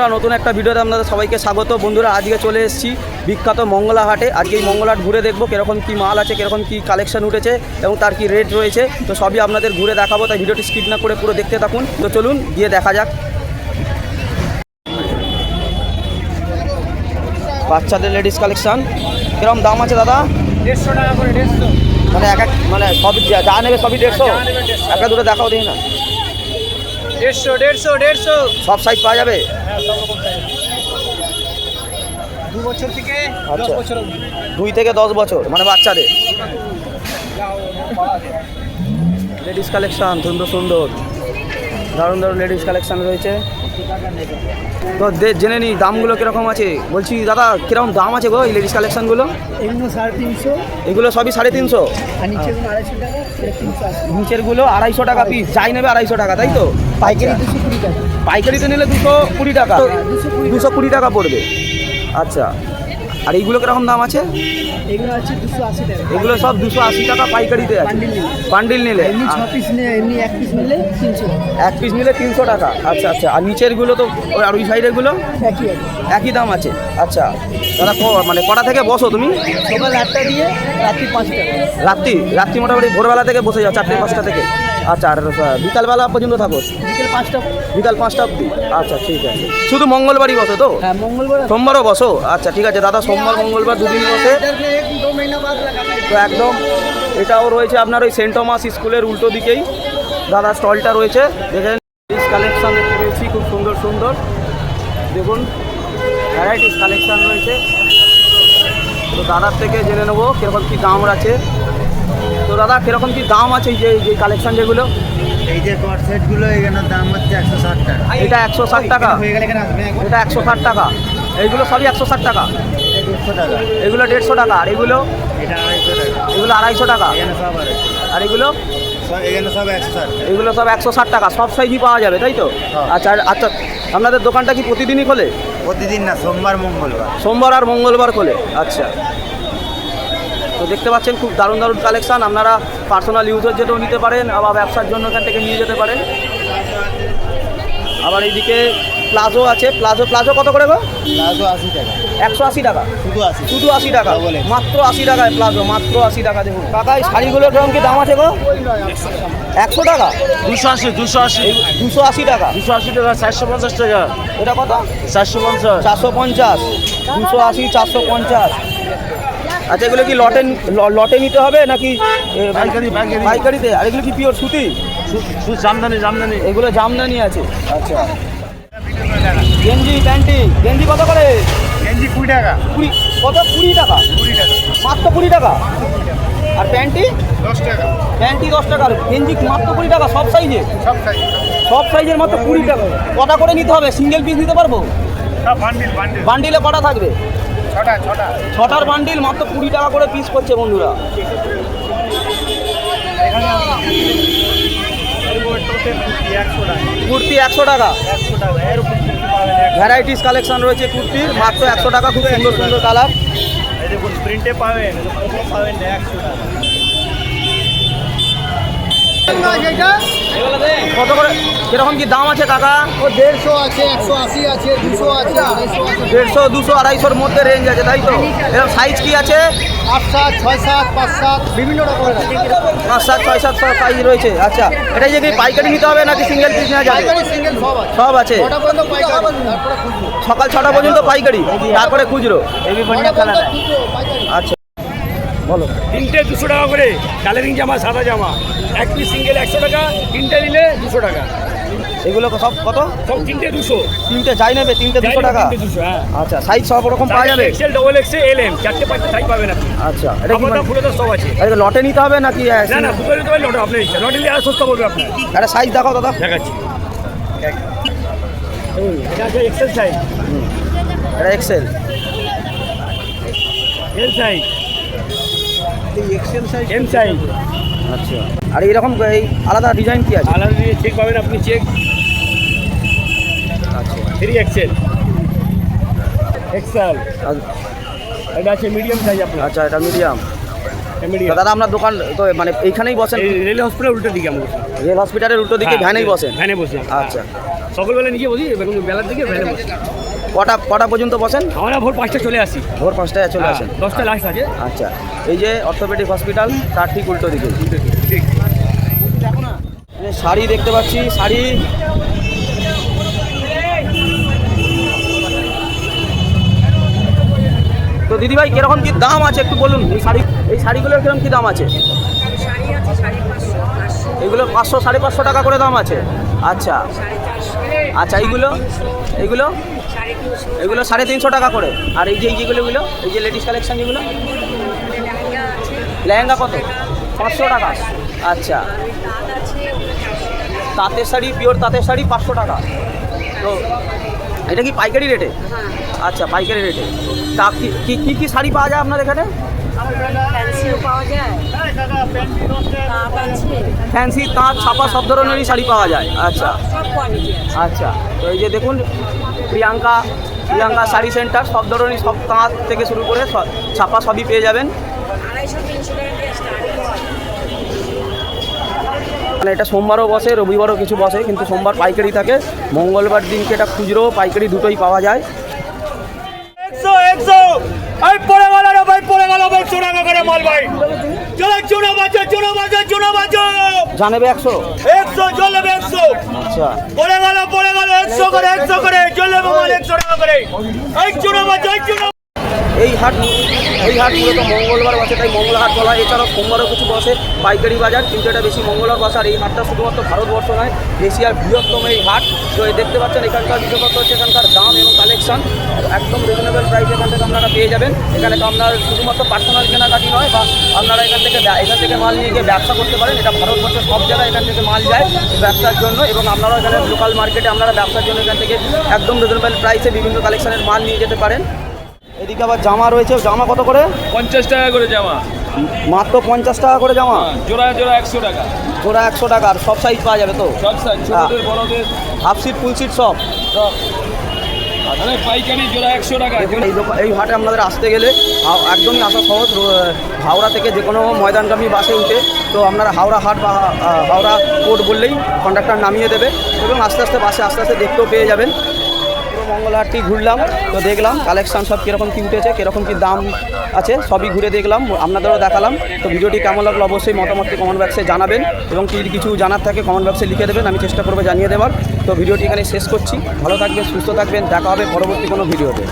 বন্ধুরা নতুন একটা ভিডিওতে আপনাদের সবাইকে স্বাগত। বন্ধুরা আজকে চলে এসেছি বিখ্যাত মঙ্গলা হাটে। আজকে এই মঙ্গলা হাট ঘুরে দেখব কীরকম কী মাল আছে কীরকম কী কালেকশন উঠেছে এবং তার কি রেট রয়েছে। তো সবই আপনাদের ঘুরে দেখাবো তাই ভিডিওটি স্কিপ না করে পুরো দেখতে থাকুন। তো চলুন গিয়ে দেখা যাক। বাচ্চাদের লেডিস কালেকশন কীরকম দাম আছে দাদা? দেড়শো টাকা করে দেড়শো। মানে এক এক মানে সবই যা- নেবে সবই দেড়শো? যা নেবে 150 একটা দুটো দেখাও দিই না। দেড়শো দেড়শো দেড়শো। সব সাইজ পাওয়া যাবে? দু বছর থেকে আচ্ছা। দুই থেকে দশ বছর মানে বাচ্চাদের। লেডিস কালেকশন সুন্দর সুন্দর। দারুণ দারুণ লেডিস কালেকশন রয়েছে। তো দে- জেনে নিই দামগুলো কীরকম আছে? বলছি দাদা কীরকম দাম আছে গো এই লেডিস কালেকশনগুলো এগুলো সাড়ে তিনশো। এগুলো সবই সাড়ে তিনশো? নিচেরগুলো আড়াইশো টাকা পিস যাই নেবে আড়াইশো টাকা তাই তো? পাইকারি পাইকারিতে নিলে দুশো কুড়ি টাকা। দুশো কুড়ি টাকা। পড়বে। আচ্ছা। আর এইগুলো কীরকম দাম আছে? এগুলো আছে দুশো আশি টাকা। এগুলো সব দুশো আশি টাকা পাইকারিতে আছে। বান্ডিল নিলে। এমনি ছ পিস নিয়ে এমনি এক পিস নিলে তিনশো এক পিস নিলে তিনশো টাকা। আচ্ছা আচ্ছা। আর নিচেরগুলো তো ওই আর ওই সাইডেরগুলো? একই একই দাম আছে। আচ্ছা। দাদা ক- মানে কটা থেকে বসো তুমি? সকাল আটটা দিয়ে রাত্রি পাঁচটা। রাত্রি? রাত্রি মোটামুটি ভোরবেলা থেকে বসে যাও চারটে পাঁচটা থেকে। আচ্ছা আর বিকালবেলা পর্যন্ত থাকো? বিকেল পাঁচটা বিকাল পাঁচটা অবধি? আচ্ছা ঠিক আছে। শুধু মঙ্গলবারই বসো তো? হ্যাঁ মঙ্গলবার। সোমবারও বসো? আচ্ছা ঠিক আছে দাদা সোমবার মঙ্গলবার দুদিন বসে। তো একদম এটাও রয়েছে আপনার ওই সেন্ট টমাস স্কুলের উল্টো দিকেই। দাদা স্টলটা রয়েছে। দেখেন কালেকশন দেখতে পেয়েছি খুব সুন্দর সুন্দর। দেখুন ভ্যারাইটিস কালেকশন রয়েছে। তো দাদার থেকে জেনে নেব কীরকম কী দাম আছে। দাদা কীরকম কী দাম আছে যে এই যে কালেকশন যেগুলো? এই যে কট সেটগুলো এখানে দাম হচ্ছে একশো ষাট টাকা। এটা একশো ষাট টাকা? হয়ে গেলে এখানে আসবে এটা একশো ষাট টাকা। এইগুলো সবই একশো ষাট টাকা? এগুলো দেড়শো টাকা আর এগুলো? এটা আড়াইশো টাকা। এগুলো আড়াইশো টাকা? এখানে সব আড়াইশো আর এগুলো? এগুলো সব একশো ষাট টাকা সব সাইজই পাওয়া যাবে তাই তো? হ্যাঁ। আচ্ছা আচ্ছা আপনাদের দোকানটা কি প্রতিদিনই খোলে? প্রতিদিন না সোমবার মঙ্গলবার। সোমবার আর মঙ্গলবার খোলে? আচ্ছা। দেখতে পাচ্ছেন খুব দারুণ দারুণ কালেকশান আপনারা পার্সোনাল ইউজের জন্যও নিতে পারেন আবার ব্যবসার জন্য এখান থেকে নিয়ে যেতে পারেন। আবার এইদিকে প্লাজো আছে। প্লাজো প্লাজো কত করে গো? প্লাজো আশি টাকা। একশো আশি টাকা? শুধু আশি। শুধু আশি টাকা। মাত্র আশি টাকায় প্লাজো মাত্র আশি টাকা দেখুন। কাকা এই শাড়িগুলোর রঙ কি দাম আছে গো? একশো টাকা? দুশো আশি দুশো আশি। দুশো আশি টাকা? দুশো আশি টাকা চারশো পঞ্চাশ টাকা। এটা কত? চারশো পঞ্চাশ। চারশো পঞ্চাশ। দুশো আশি চারশো পঞ্চাশ। আচ্ছা এগুলো কি লটে লটে নিতে হবে নাকি। পাইকারিতে? আর এগুলো কি পিওর সুতি? জামদানি জামদানি। এগুলো জামদানি আছে। আচ্ছা। গেঞ্জি প্যান্টি গেঞ্জি কত করে? গেঞ্জি কুড়ি টাকা। কুড়ি কত? কুড়ি টাকা? কুড়ি টাকা। মাত্র কুড়ি টাকা? আর প্যান্টি? দশ টাকা। প্যান্টি দশ টাকার গেঞ্জি মাত্র কুড়ি টাকা? সব সাইজে? সব সাইজ। সব সাইজের মাত্র কুড়ি টাকা। কটা করে নিতে হবে? সিঙ্গেল পিস নিতে পারব? বান্ডিল বান্ডিল বান্ডিলে কটা থাকবে? ছটার বান্ডিল মাত্র কুড়ি টাকা করে পিস করছে বন্ধুরা। কুর্তি একশো টাকা। ভ্যারাইটিস কালেকশন রয়েছে কুর্তির মাত্র একশো টাকা খুব সুন্দর সুন্দর কালার দেখুন প্রিন্টে পাবেন পাবেন একশো টাকা। কত করে? কীরকম কি দাম আছে কাকা? ও দেড়শো আছে একশো আশি আছে দুশো আছে। আড়াইশো আছে দেড়শো দুশো আড়াইশোর মধ্যে রেঞ্জ আছে তাই তো? এরকম সাইজ কি আছে? আট সাত ছয় সাত পাঁচ সাত বিভিন্ন রকমের আছে। পাঁচ সাত ছয় সাত সাইজ রয়েছে আচ্ছা। এটা যে কি পাইকারি নিতে হবে নাকি সিঙ্গেল পিস নেওয়া যাবে? সিঙ্গেল সব আছে। সব সকাল ছটা পর্যন্ত পাইকারি তারপরে খুচরো। আচ্ছা। বলো। তিনটে দুশো টাকা করে কালারিং জামা সাদা জামা। এক পিস সিঙ্গেল একশো টাকা তিনটে নিলে দুশো টাকা। এগুলো সব কত? সব তিনটে দুশো। তিনটে যাই নেবে তিনটে দুশো টাকা? হ্যাঁ। আচ্ছা সাইজ সব রকম পাওয়া যাবে? XL double XL L M চারটে পাঁচটে সাইজ পাবেন আপনি। আচ্ছা এটা কি মানে- ফুলে সব আছে। এটা লটে নিতে হবে নাকি না না দুটো নিতে হবে লটে আপনি লটে নিলে আর সস্তা পড়বে আপনি একটা সাইজ দেখাও দাদা। দেখাচ্ছি। এটা আছে এক্সেল সাইজ এটা XL L size M size আচ্ছা। আর এইরকম এই আলাদা ডিজাইন কি আছে? আলাদা দিয়ে চেক পাবেন আপনি চেক আচ্ছা। থ্রি এক্সেল এক্সেল এটা আছে মিডিয়াম সাইজ আপনার। আচ্ছা এটা মিডিয়াম দাদা আপনার দোকান তো মানে এইখানেই বসেন? রেল হসপিটাল উল্টো দিকে আমরা। রেল হসপিটালের উল্টো দিকে ভ্যানেই বসেন? ভ্যানে বসে আচ্ছা। সকালবেলা নিজে বসি বেলার দিকে ভ্যানে বসি। কটা কটা পর্যন্ত বসেন? আমরা ভোর পাঁচটা চলে আসি। ভোর পাঁচটায় চলে হ্যাঁ, আসেন। দশটা লাস্ট আছে আচ্ছা এই যে অর্থোপেডিক হসপিটাল তার ঠিক উল্টো দিকে। শাড়ি দেখতে পাচ্ছি শাড়ি। তো দিদিভাই কীরকম কি দাম আছে একটু বলুন? এই শাড়ি এই শাড়িগুলোর কীরকম কি দাম আছে? এগুলো পাঁচশো সাড়ে পাঁচশো টাকা করে দাম আছে। আচ্ছা। আচ্ছা এইগুলো? এইগুলো? এগুলো সাড়ে তিনশো টাকা করে। আর এই যে এই যেগুলো এগুলো? এই যে লেডিস কালেকশন যেগুলো? লেহেঙ্গা কত? পাঁচশো টাকা। আচ্ছা। তাঁতের শাড়ি পিওর তাঁতের শাড়ি পাঁচশো টাকা। তো এটা কি পাইকারি রেটে? হ্যাঁ। আচ্ছা পাইকারি রেটে। তা কি- কি কি শাড়ি পাওয়া যায় আপনার এখানে? পাওয়া যায়। ফ্যান্সি তাঁত ছাপা সব ধরনেরই শাড়ি পাওয়া যায়। আচ্ছা। আচ্ছা। তো এই যে দেখুন প্রিয়াঙ্কা প্রিয়াঙ্কা শাড়ি সেন্টার সব ধরনের সব তাঁত থেকে শুরু করে সব- ছাপা সবই পেয়ে যাবেন। মানে এটা সোমবারও বসে রবিবারও কিছু বসে কিন্তু সোমবার পাইকারি থাকে। মঙ্গলবার দিনকে এটা খুচরো পাইকারি দুটোই পাওয়া যায়। একশো একশো। পড়ে গেল ভাই পড়ে গেল করে মাল ভাই। চলো চোরা বাজো চুনা বাজো চুনা বাজো জানাবে একশো? একশো চলবে একশো। আচ্ছা। পড়ে গেল পড়ে গেল একশো করে একশো করে চলবে মাল একশো টাকা করে। এই চুনা বাজো এই চোরা এই হাট এই হাট মূলত মঙ্গলবার বসে, তাই মঙ্গল হাট বলা হয়। এছাড়াও সোমবারও কিছু বসে পাইকারি বাজার, কিন্তু এটা বেশি মঙ্গলবার বসে। আর এই হাটটা শুধুমাত্র ভারতবর্ষ নয়, এশিয়ার বৃহত্তম এই হাট। তো দেখতে পাচ্ছেন, এখানকার বিশেষত্ব হচ্ছে এখানকার দাম এবং কালেকশন একদম রিজনেবল প্রাইস এখান থেকে আপনারা পেয়ে যাবেন। এখানে তো আপনার শুধুমাত্র পার্সোনাল কেনাকাটি নয়, বা আপনারা এখান থেকে এখান থেকে মাল নিয়ে গিয়ে ব্যবসা করতে পারেন। এটা ভারতবর্ষের সব জায়গায় এখান থেকে মাল যায় ব্যবসার জন্য এবং আপনারাও এখানে লোকাল মার্কেটে আপনারা ব্যবসার জন্য এখান থেকে একদম রিজনেবল প্রাইসে বিভিন্ন কালেকশনের মাল নিয়ে যেতে পারেন। এদিকে আবার জামা রয়েছে জামা কত করে? পঞ্চাশ টাকা করে জামা। মাত্র পঞ্চাশ টাকা করে জামা? জোড়া জোড়া একশো টাকা। জোড়া একশো টাকা আর সব সাইজ পাওয়া যাবে তো? সব সাইজ ছোটদের বড়দের। হাফ সিট ফুল সিট সব? পাইকারি জোড়া একশো টাকা। এই এই হাটে আপনাদের আসতে গেলে একদমই আসা সহজ হাওড়া থেকে যে কোনো ময়দানগামী বাসে উঠে তো আপনারা হাওড়া হাট বা হাওড়া কোর্ট বললেই কন্ডাক্টর নামিয়ে দেবে এবং আস্তে আস্তে বাসে আস্তে আস্তে দেখতেও পেয়ে যাবেন। মঙ্গলহাটটি ঘুরলাম, তো দেখলাম কালেকশন সব কীরকম কী উঠেছে, কীরকম কী দাম আছে, সবই ঘুরে দেখলাম, আপনাদেরও দেখালাম। তো ভিডিওটি কেমন লাগল অবশ্যই মতামতটি কমেন্ট বক্সে জানাবেন এবং কি কিছু জানার থাকে কমেন্ট বক্সে লিখে দেবেন, আমি চেষ্টা করব জানিয়ে দেওয়ার। তো ভিডিওটি এখানে শেষ করছি, ভালো থাকবেন, সুস্থ থাকবেন, দেখা হবে পরবর্তী কোনো ভিডিওতে।